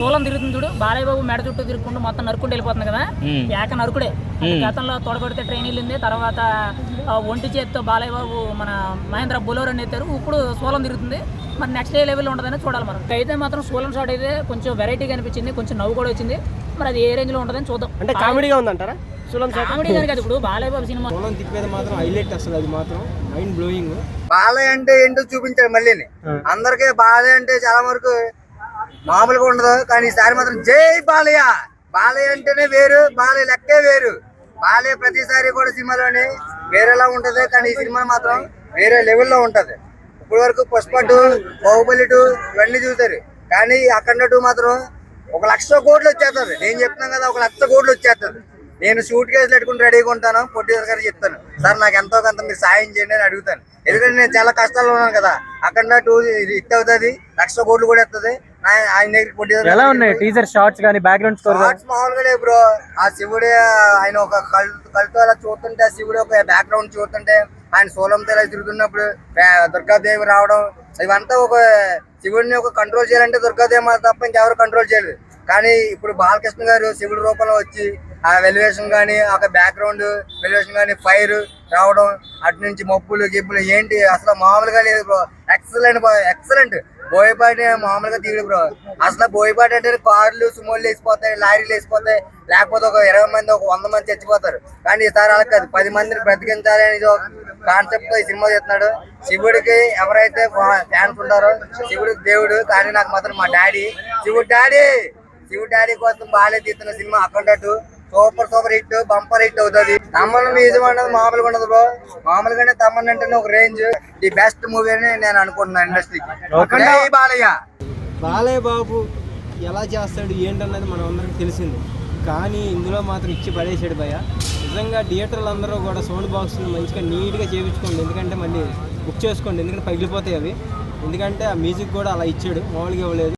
దూలం తిరుగుతుంది చూడు బాలయ్య బాబు మెడ చుట్టూ తిరుగుకుంటూ మొత్తం నరుకుంటూ వెళ్ళిపోతుంది కదా. ఏక నరుకుడే. గతంలో తొడగొడితే ట్రైన్ వెళ్ళింది తర్వాత ఒంటి చేత్తో బాలయ్య బాబు మన మహేంద్ర బులోర్ అని ఎత్తారు. ఇప్పుడు సోలం తిరుగుతుంది. మరి నెక్స్ట్ ఏ లెవెల్ ఉంటుందని చూడాలి మనం. అయితే మాత్రం సోలం షాట్ అయితే కొంచెం వెరైటీగా అనిపించింది కొంచెం నవ్వు కూడా వచ్చింది. మరి అది ఏ రేంజ్లో ఉంటుందని చూద్దాం. అంటే కామెడీగా ఉందంటారా? సులం కామెడీ కానీ కదా ఇప్పుడు బాలయ్య బాబు సినిమా. పొలం తిప్పేది మాత్రం హైలైట్ అసలు అది మాత్రం మైండ్ బ్లోయింగ్ బాలయ్య అంటే ఏంటో చూపించాడు మళ్ళీ అందరికీ బాలయ్య అంటే చాలా వరకు మామూలుగా ఉండదు కానీ ఈసారి మాత్రం జై బాలయ్య. బాలయ్య అంటేనే వేరు బాలయ్య లెక్కే వేరు. బాలయ్య ప్రతిసారి కూడా సినిమాలోని వేరేలా ఉంటది కానీ ఈ సినిమా మాత్రం వేరే లెవెల్లో ఉంటుంది. ఇప్పటి వరకు పుష్ప టూ బాహుబలి టూ ఇవన్నీ చూసారు కానీ అక్కడ టూ మాత్రం ఒక లక్ష కోట్లు వచ్చేస్తుంది. నేను చెప్తున్నాను కదా ఒక లక్ష కోట్లు వచ్చేస్తుంది. నేను షూట్ కేసులు పెట్టుకుని రెడీగా ఉంటాను ప్రొడ్యూసర్ గారు చెప్తాను సార్ నాకు ఎంతో కొంత మీరు సాయం చేయండి అని అడుగుతాను. ఎందుకంటే నేను చాలా కష్టాల్లో ఉన్నాను కదా. అక్కడ టూ హిట్ అవుతుంది లక్ష కోట్లు కూడా వస్తుంది. ఆయన దగ్గర ఎలా ఉన్నాయి? టీజర్ షార్ట్స్ కానీ బ్యాక్గ్రౌండ్ స్కోర్ షార్ట్స్ మామూలుగా లేవు బ్రో ఆ శివుడే ఆయన ఒక కళ్ళు కళ్ళతో అలా చూస్తుంటే ఆ శివుడు ఒక బ్యాక్గ్రౌండ్ చూస్తుంటే ఆయన సోలంతో ఇలా తిరుగుతున్నప్పుడు దుర్గాదేవి రావడం ఇవంతా ఒక శివుడిని ఒక కంట్రోల్ చేయాలంటే దుర్గాదేవి మాత తప్ప ఇంకెవరు కంట్రోల్ చేయలేదు. కానీ ఇప్పుడు బాలకృష్ణ గారు శివుడి రూపంలో వచ్చి ఆ వెలివేషన్ కానీ ఒక బ్యాక్గ్రౌండ్ వెలివేషన్ కానీ ఫైర్ రావడం అటు నుంచి మప్పులు గిప్పులు ఏంటి? అసలు మామూలుగా లేదు బ్రో ఎక్సలెంట్ ఎక్సలెంట్ బోయపాటి మామూలుగా తీయడు బ్రో. అసలు బోయపాటి అంటే కార్లు సుమోలు వేసిపోతాయి లారీలు వేసిపోతాయి లేకపోతే ఒక ఇరవై మంది ఒక వంద మంది చచ్చిపోతారు. కానీ ఈసారి అలా కాదు పది మందిని బ్రతికించాలి అనేది ఒక కాన్సెప్ట్తో ఈ సినిమా చేస్తున్నాడు. శివుడికి ఎవరైతే ఫ్యాన్స్ ఉంటారో శివుడికి దేవుడు కానీ నాకు మాత్రం మా డాడీ. శివుడు డాడీ! శివుడు డాడీ కోసం బాగాలే తీస్తున్న సినిమా అక్కడ super super hit bumper hit అవుతుంది. తమ్మన్ మ్యూజియం అనేది మామూలుగా ఉండదు బ్రో మామూలుగానే తమ్మన్ అంటేనే ఒక రేంజ్ ది బెస్ట్ మూవీ అని నేను అనుకుంటున్నాను ఇండస్ట్రీకి జై బాలయ్య. బాలయ్య బాబు ఎలా చేస్తాడు ఏంటన్నది మనం అందరికి తెలిసింది. కానీ ఇందులో మాత్రం ఇచ్చి పడేసాడు భయ నిజంగా థియేటర్లు అందరూ కూడా సౌండ్ బాక్స్ మంచిగా నీట్గా చేయించుకోండి ఎందుకంటే మళ్ళీ బుక్ చేసుకోండి. ఎందుకంటే పగిలిపోతాయి అవి. ఎందుకంటే ఆ మ్యూజిక్ కూడా అలా ఇచ్చాడు. మామూలుగా ఇవ్వలేదు.